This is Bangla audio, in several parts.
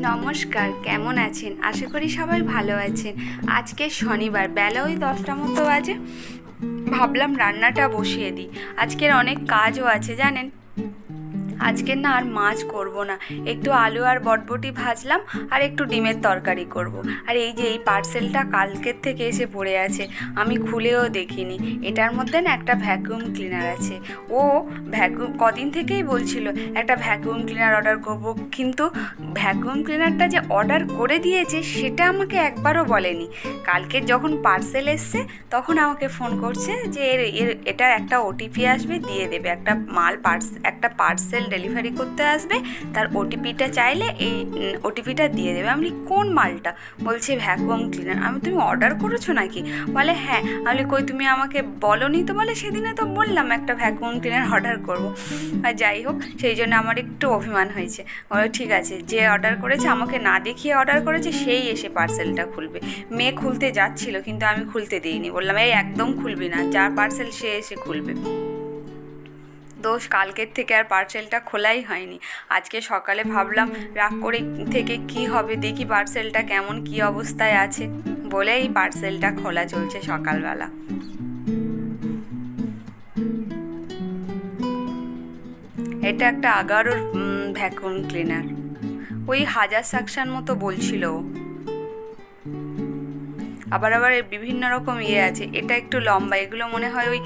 নমস্কার, কেমন আছেন? আশা করি সবাই ভালো আছেন। আজকে শনিবার, বেলা ওই দশটা মতো বাজে। ভাবলাম রান্নাটা বসিয়ে দিই। আজকের অনেক কাজও আছে, জানেন? আজকে না আর মাছ করব না। একটু আলু আর বটবটি ভাজলাম আর একটু ডিমের তরকারি করব। আর এই যে এই পার্সেলটা কালকের থেকে এসে পড়ে আছে, আমি খুলেও দেখিনি। এটার মধ্যে না একটা ভ্যাকুয়াম ক্লিনার আছে। ও ভ্যাকুয়াম কদিন থেকেই বলছিল একটা ভ্যাকুয়াম ক্লিনার অর্ডার করব, কিন্তু ভ্যাকুয়াম ক্লিনারটা যে অর্ডার করে দিয়েছে সেটা আমাকে একবারও বলেনি। কালকে যখন পার্সেল এসছে, তখন আমাকে ফোন করছে যে এর এটার একটা ওটিপি আসবে, দিয়ে দেবে। একটা মাল, পার্স, একটা পার্সেল ডেলিভারি করতে আসবে, তার ওটিপিটা চাইলে এই ওটিপিটা দিয়ে দেবে। আমি কোন মালটা? বলছে, ভ্যাকুয়াম ক্লিনার। আমি তুমি অর্ডার করেছ নাকি? বলে হ্যাঁ। আমি কই, তুমি আমাকে বলনি তো? বলে, সেদিনে তো বললাম একটা ভ্যাকুয়াম ক্লিনার অর্ডার করব। আর যাই হোক, সেই জন্য আমার একটু অভিমান হয়েছে। বলে, ঠিক আছে, যে অর্ডার করেছে, আমাকে না দেখিয়ে অর্ডার করেছে, সেই এসে পার্সেলটা খুলবে। মেয়ে খুলতে যাচ্ছিল, কিন্তু আমি খুলতে দিইনি। বললাম, এই একদম খুলবি না, যার পার্সেল সে এসে খুলবে। দোষ কালকের থেকে আর পার্সেলটা খোলাই হয়নি। আজকে সকালে ভাবলাম, রাগ করে থেকে কি হবে? দেখি পার্সেলটা কেমন, কি অবস্থায় আছে। বলে এই পার্সেলটা খোলা চলছে সকালবেলা। এটা একটা আগারোর ভ্যাকুয়াম ক্লিনার ওই হাজার সাকশান মতো বলছিল। আবার আবার বিভিন্ন রকম ইয়ে আছে। এটা একটু লম্বা, এগুলো মনে হয় ওই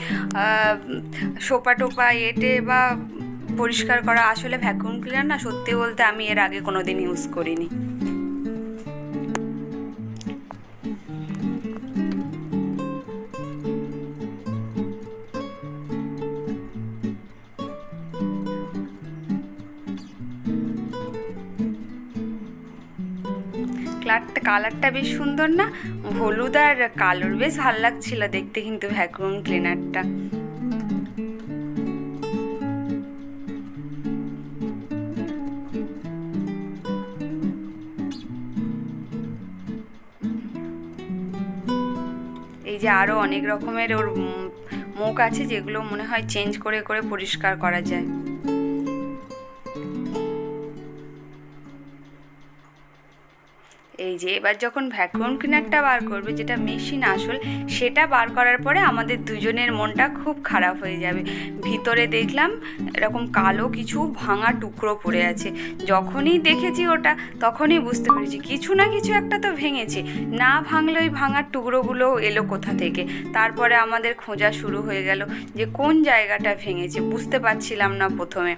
সোপা টোপা এটে বা পরিষ্কার করা। আসলে ভ্যাকুয়াম ক্লিনার না, সত্যি বলতে আমি এর আগে কোনো দিন ইউজ করিনি। কালারটা কালারটা বেশ সুন্দর না? হলুদ আর কালোর বেশ ভালো লাগছিল দেখতে কিন্তু ভ্যাকুয়াম ক্লিনারটা এই যে আরও অনেক রকমের ওর মুখ আছে যেগুলো মনে হয় চেঞ্জ করে করে পরিষ্কার করা যায়। যে এবার যখন ভ্যাকুয়াম ক্লিনারটা বার করবে, যেটা মেশিন আসল, সেটা বার করার পরে আমাদের দুজনের মনটা খুব খারাপ হয়ে যাবে। ভিতরে দেখলাম এরকম কালো কিছু ভাঙা টুকরো পড়ে আছে। যখনই দেখেছি ওটা, তখনই বুঝতে পেরেছি, কিছু না কিছু একটা তো ভেঙেছে। না ভাঙলে ওই ভাঙার টুকরোগুলো এলো কোথা থেকে? তারপরে আমাদের খোঁজা শুরু হয়ে গেল যে কোন জায়গাটা ভেঙেছে, বুঝতে পারছিলাম না প্রথমে।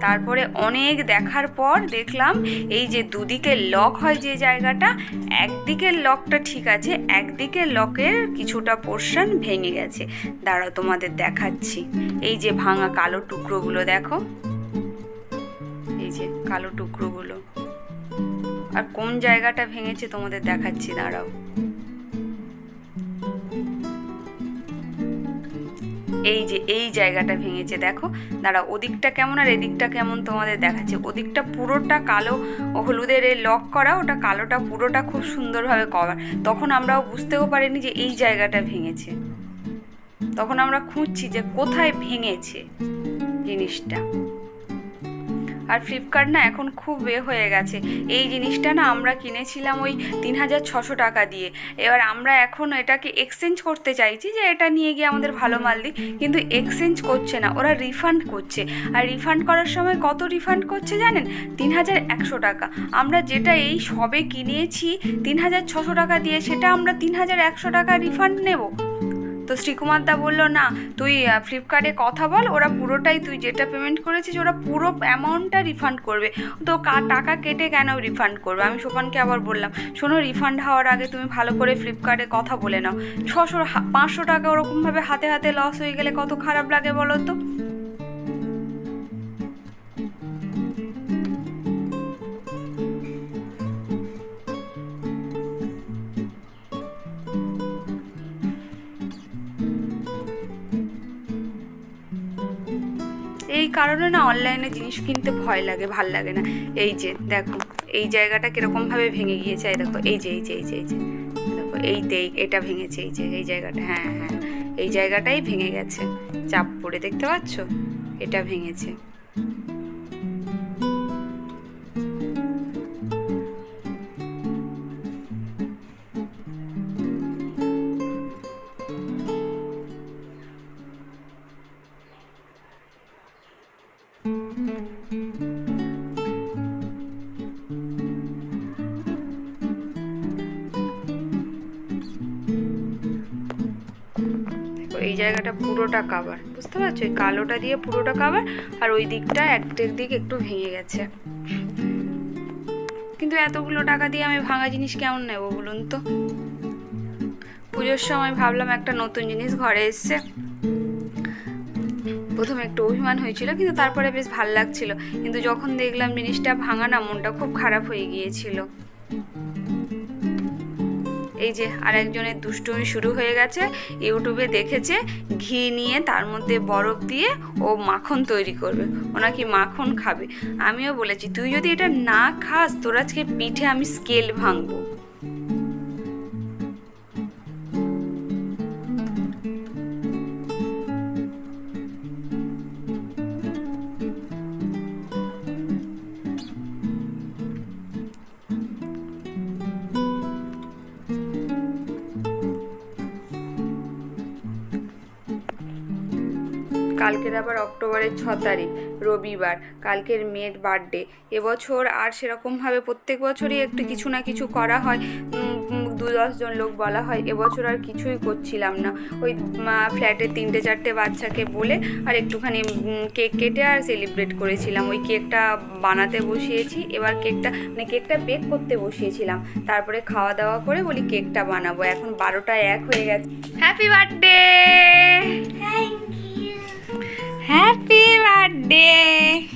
তারপরে অনেক দেখার পর দেখলাম এই যে দুদিকে লক হয় যে জায়গাটা, একদিকের লকটা ঠিক আছে, একদিকের লকের কিছুটা পোর্শন ভেঙে গেছে। দাঁড়াও তোমাদের দেখাচ্ছি। এই যে ভাঙা কালো টুকরোগুলো দেখো। এই যে কালো টুকরোগুলো। আর কোন জায়গাটা ভেঙেছে তোমাদের দেখাচ্ছি, দাঁড়াও। এই যে, এই জায়গাটা ভেঙেছে, দেখো। দাঁড়া ওদিকটা কেমন আর এদিকটা কেমন তোমাদের দেখাচ্ছে। ওদিকটা পুরোটা কালো হলুদের এই লক করা, ওটা কালোটা পুরোটা খুব সুন্দরভাবে কভার তখন আমরাও বুঝতেও পারিনি যে এই জায়গাটা ভেঙেছে। তখন আমরা খুঁজছি যে কোথায় ভেঙেছে জিনিসটা। আর ফ্লিপকার্ট না এখন খুব এ হয়ে গেছে। এই জিনিসটা না আমরা কিনেছিলাম ওই তিন হাজার ছশো টাকা দিয়ে। এবার আমরা এখন এটাকে এক্সচেঞ্জ করতে চাইছি যে এটা নিয়ে গিয়ে আমাদের ভালো মাল দিই কিন্তু এক্সচেঞ্জ করছে না, ওরা রিফান্ড করছে। আর রিফান্ড করার সময় কত রিফান্ড করছে জানেন? তিন হাজার একশো টাকা। আমরা যেটা এই সবে কিনেছি, তিন হাজার ছশো টাকা দিয়ে, সেটা আমরা তিন হাজার একশো টাকা রিফান্ড নেব। তো শ্রীকুমার দা বলল, না, তুই ফ্লিপকার্টে কথা বল, ওরা পুরোটাই তুই যেটা পেমেন্ট করেছিস, ওরা পুরো অ্যামাউন্টটা রিফান্ড করবে। তো টাকা কেটে কেন রিফান্ড করবে? আমি সোপানকে আবার বললাম, শোনো রিফান্ড হওয়ার আগে তুমি ভালো করে ফ্লিপকার্টে কথা বলে নাও। ছশো পাঁচশো টাকা ওরকমভাবে হাতে হাতে লস হয়ে গেলে কত খারাপ লাগে বলো তো? এই কারণে না অনলাইনে জিনিস কিনতে ভয় লাগে, ভালো লাগে না। এই যে, দেখো, এই জায়গাটা কীরকমভাবে ভেঙে গিয়েছে, এই দেখো, এই যে এই যে এই যে এই যে, দেখো, এই দেই এটা ভেঙেছে, এই যে, এই জায়গাটা হ্যাঁ হ্যাঁ এই জায়গাটাই ভেঙে গেছে। চাপ পড়ে, দেখতে পাচ্ছ? এটা ভেঙেছে। জায়গাটা পুরোটা কাভার বুঝতে পারছ? এই কালোটা দিয়ে পুরোটা কাভার আর ওই দিকটা একটের দিক একটু ভেঙে গেছে। কিন্তু এতগুলো টাকা দিয়ে আমি ভাঙা জিনিস কেমন নেব বলুন তো? পুজোর সময় ভাবলাম একটা নতুন জিনিস ঘরে এসছে। প্রথমে একটু অভিমান হয়েছিল, কিন্তু তারপরে বেশ ভালো লাগছিল। কিন্তু যখন দেখলাম জিনিসটা ভাঙা না, মনটা খুব খারাপ হয়ে গিয়েছিল। এই যে আরেকজনের দুষ্টুমি শুরু হয়ে গেছে, ইউটিউবে দেখেছে, ঘি নিয়ে তার মধ্যে বরফ দিয়ে ও মাখন তৈরি করবে। ও নাকি মাখন খাবে। আমিও বলেছি, তুই যদি এটা না খাস, তোর আজকে পিঠে আমি স্কেল ভাঙবো। কালকের আবার অক্টোবরের ছ তারিখ, রবিবার, কালকের মেয়ের বার্থডে এবছর আর সেরকমভাবে প্রত্যেক বছরই একটু কিছু না কিছু করা হয়। দু দশজন লোক বলা হয়, এবছর আর কিছুই করছিলাম না। ওই ফ্ল্যাটের তিনটে চারটে বাচ্চাকে বলে আর একটুখানি কেক কেটে আর সেলিব্রেট করেছিলাম। ওই কেকটা বানাতে বসিয়েছি, এবার কেকটা মানে কেকটা বেক করতে বসিয়েছিলাম। তারপরে খাওয়া দাওয়া করে বলি কেকটা বানাবো। এখন বারোটা এক হয়ে গেছে। Happy birthday Happy birthday!